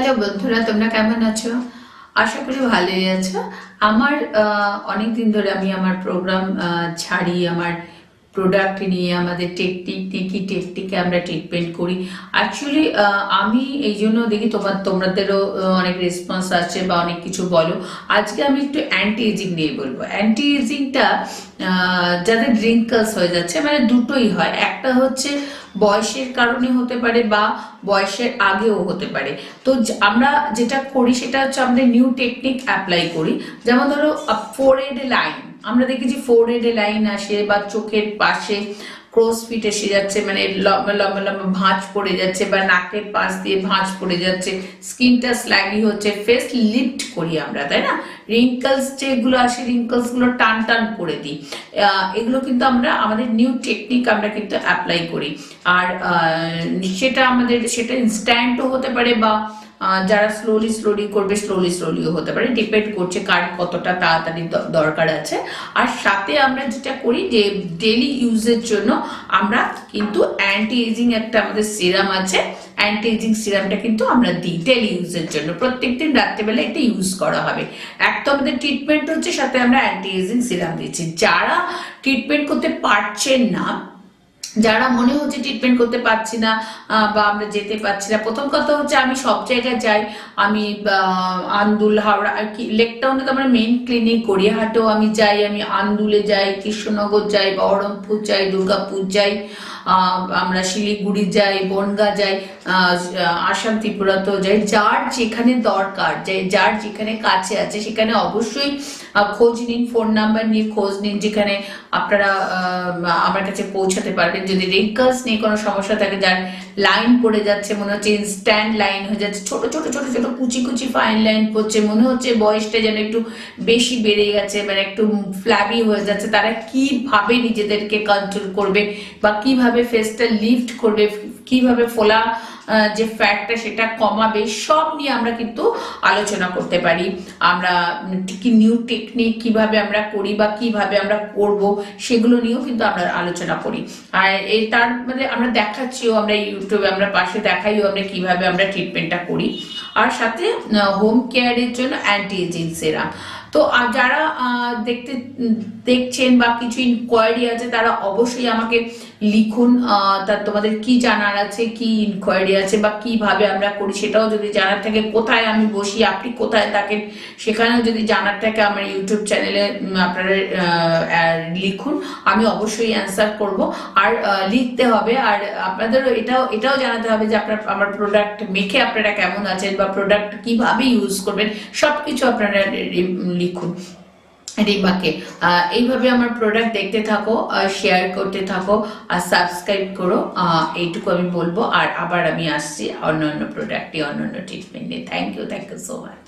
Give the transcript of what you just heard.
Hello বন্ধুরা, তোমরা কেমন আছো? আশা করি ভালোই আছো। আমার অনেক দিন ধরে আমি আমার প্রোগ্রাম ছাড়ি, আমার প্রোডাক্ট নিয়ে, আমাদের টেকনিক নিয়ে কি টেকনিকে আমরা ট্রিটমেন্ট করি। অ্যাকচুয়ালি আমি এই জন্য দেখি তোমার তোমাদেরও অনেক রেসপন্স আছে বা অনেক কিছু বলো। আজকে আমি একটু অ্যান্টি এজিং নিয়ে বলব। অ্যান্টি এজিংটা যাদের রিঙ্কলস হয়ে যাচ্ছে মানে দুটোই হয়। একটা হচ্ছে বয়সের কারণে হতে পারে বা বয়সের আগেও হতে পারে। তো আমরা যেটা করি সেটা হচ্ছে আমরা নিউ টেকনিক অ্যাপ্লাই করি। যেমন ধরো ফোর হেড লাইন আমরা দেখেছি ফোর হেড লাইন আসে বা চোখের পাশে ক্রস ফিট এসে যাচ্ছে মানে লম্বা লম্বা লম্বা ভাঁজ পড়ে যাচ্ছে বা নাকের পাশ দিয়ে ভাঁজ পড়ে যাচ্ছে। স্কিনটা স্ল্যাগি হচ্ছে ফেস লিফট করি আমরা, তাই না? রিঙ্কলস যেগুলো আসে রিঙ্কলসগুলো টান টান করে দিই। এগুলো কিন্তু আমরা, আমাদের নিউ টেকনিক আমরা কিন্তু অ্যাপ্লাই করি। আর সেটা আমাদের, সেটা ইনস্ট্যান্টও হতে পারে বা যারা স্লোলি স্লোলি করবে স্লোলি স্লোলিও হতে পারে। ডিপেন্ড করছে কার কতটা তাড়াতাড়ি দরকার আছে। আর সাথে আমরা যেটা করি যে ডেলি ইউজের জন্য আমরা কিন্তু অ্যান্টি এজিং একটা আমাদের সিরাম আছে। অ্যান্টি এজিং সিরামটা কিন্তু আমরা দিই ডেলি ইউজের জন্য। প্রত্যেকদিন রাত্রেবেলা এটা ইউজ করা হবে। এক তো আমাদের ট্রিটমেন্ট হচ্ছে, সাথে আমরা অ্যান্টি এজিং সিরাম দিচ্ছি। যারা ট্রিটমেন্ট করতে পারছেন না যারা মনে হচ্ছে ট্রিটমেন্ট করতে পারছি না বা আমরা যেতে পারছি না, প্রথম কথা হচ্ছে আমি সব জায়গায় যাই, আমি আন্দুল হাওড়া, আর কি, লেকটাউনে তো আমরা মেইন ক্লিনিক গড়িয়াহাটেও আমি যাই, আমি আন্দুলে যাই, কৃষ্ণনগর যাই বহরমপুর যাই, দুর্গাপুর যাই আমরা শিলিগুড়ি যাই, বনগা যাই আসাম ত্রিপুরাতেও যাই, যার যেখানে দরকার, যে যার যেখানে কাছে আছে, সেখানে অবশ্যই খোঁজ নিন ফোন নাম্বার নিয়ে খোঁজ নিন, যেখানে আপনারা আমার কাছে পৌঁছাতে পারবেন। যদি রেকার্স নিয়ে কোনো সমস্যা থাকে, যার লাইন পড়ে যাচ্ছে, মনে হচ্ছে ইনস্ট্যান্ট লাইন হয়ে যাচ্ছে। ছোট ছোট ছোট ছোট কুচি কুচি ফাইন লাইন পড়ছে, মনে হচ্ছে বয়সটা যেন একটু বেশি বেড়ে গেছে মানে একটু ফ্ল্যাবি হয়ে যাচ্ছে। তারা কীভাবে নিজেদেরকে কন্ট্রোল করবে বা কীভাবে ফেসটা লিফট করবে, কীভাবে ফোলা যে ফ্যাটটা সেটা কমাবে, সব নিয়ে আমরা কিন্তু আলোচনা করতে পারি। আমরা কি নিউ টেকনিক কীভাবে আমরা করি বা কীভাবে আমরা করব, সেগুলো নিয়েও কিন্তু আমরা আলোচনা করি। আর এই তার মানে আমরা দেখাচ্ছিও, আমরা ইউটিউবে আমরা পাশে দেখাইও আমরা কীভাবে আমরা ট্রিটমেন্টটা করি। আর সাথে হোম কেয়ারের জন্য অ্যান্টি এজিং সেরাম তো আহ, যারা দেখতে দেখছেন বা কিছু ইনকোয়ারি আছে তারা অবশ্যই আমাকে লিখুন তার তোমাদের কি জানার আছে কি ইনকোয়ারি আছে বা কীভাবে আমরা করি সেটাও যদি জানার থাকে কোথায় আমি বসি আপনি কোথায় থাকেন সেখানেও যদি জানার থাকে আমার ইউটিউব চ্যানেলে আপনারা লিখুন আমি অবশ্যই অ্যান্সার করব। আর লিখতে হবে আর আপনাদেরও এটাও এটাও জানাতে হবে যে আপনার আমার প্রোডাক্ট মেখে আপনারা কেমন আছেন বা প্রোডাক্ট কীভাবে ইউজ করবেন সব কিছু আপনারা লিখুন রিমাকে এইভাবে আমার প্রোডাক্ট দেখতে থাকো শেয়ার করতে থাকো, আর সাবস্ক্রাইব করো। এইটুকু আমি বলব, আর আবার আমি আসছি অন্য অন্য প্রোডাক্টে অন্য অন্য treatment thank you thank you so much